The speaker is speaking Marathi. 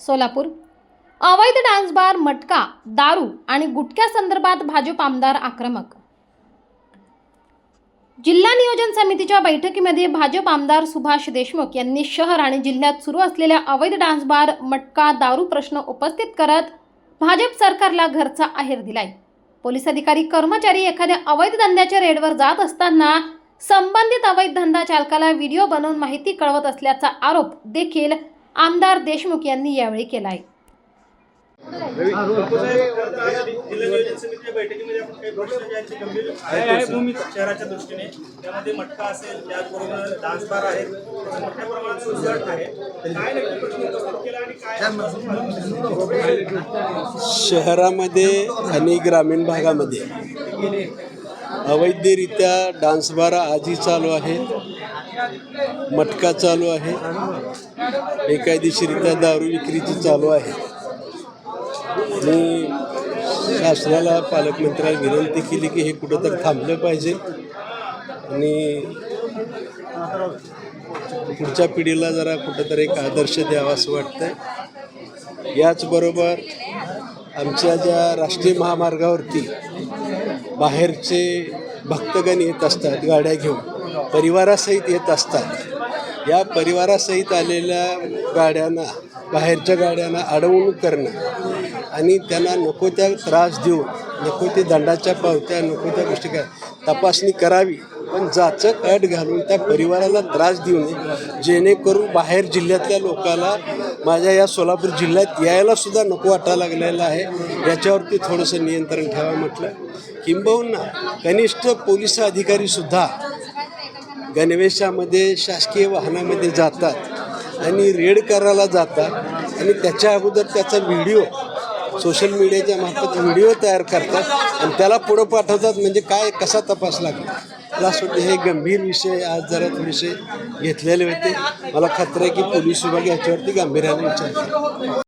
सोलापूर. अवैध डान्स बार मटका दारू आणि गुटख्यासंदर्भात भाजप आमदार आक्रमक. जिल्हा नियोजन समितीच्या बैठकीमध्ये भाजप आमदार सुभाष देशमुख यांनी शहर आणि जिल्ह्यात सुरू असलेल्या अवैध डान्स बार मटका दारू प्रश्न उपस्थित करत भाजप सरकारला घरचा आहेर दिलाय. पोलीस अधिकारी कर्मचारी एखाद्या अवैध धंद्याच्या रेडवर जात असताना संबंधित अवैध धंदा चालकाला व्हिडिओ बनवून माहिती कळवत असल्याचा आरोप देखील आमदार देशमुख यांनी यावेळी केलाय. जिल्हा नियोजन समितीच्या बैठकीमध्ये आपण काही प्रश्न जे आहेत ते गंभीर आहेत शहराच्या दृष्टीने त्यामध्ये मटका असेल त्याचबरोबर डान्स बार आहेत त्याचं मोठ्या प्रमाणात सुसट आहे. काय नक्की प्रश्न उपस्थित केला आणि काय शहरामध्ये आणि ग्रामीण भागामध्ये अवैधरित्या डान्स बार आजही चालू आहेत मटका चालू आहे. बेकायदेशीरित्या दारू विक्रीची चालू आहे. मी शासनाला पालकमंत्र्याला विनंती केली की हे कुठंतरी थांबलं पाहिजे. आणि पुढच्या पिढीला जरा कुठंतरी एक आदर्श द्यावा असं वाटतं याचबरोबर आमच्या ज्या राष्ट्रीय महामार्गावरती बाहेरचे भक्तगण येत असतात गाड्या घेऊन परिवारासहित येत असतात या परिवारासहित आलेल्या गाड्यांना बाहेरच्या गाड्यांना अडवणूक करणं आणि त्यांना नको त्या त्रास देऊन नको ते दंडाच्या पावत्या नको त्या गोष्टी काय तपासणी करावी. पण जाचक अट घालून त्या परिवाराला त्रास देऊ नये जेणेकरून बाहेर जिल्ह्यातल्या लोकाला माझ्या या सोलापूर जिल्ह्यात यायलासुद्धा नको वाटायला लागलेला आहे. याच्यावरती थोडंसं नियंत्रण ठेवा म्हटलं. किंबहुना कनिष्ठ पोलीस अधिकारीसुद्धा गणवेशामध्ये शासकीय वाहनामध्ये जातात आणि रेड करायला जातात आणि त्याच्या अगोदर त्याचा व्हिडिओ सोशल मीडियाच्या मार्फत व्हिडिओ तयार करतात आणि त्याला पुढं पाठवतात म्हणजे काय कसा तपास लागला? मला असं वाटतं हे गंभीर विषय आज जरा थोडेसे घेतलेले होते. मला खात्री आहे की पोलीस विभाग याच्यावरती गांभीर्याने विचार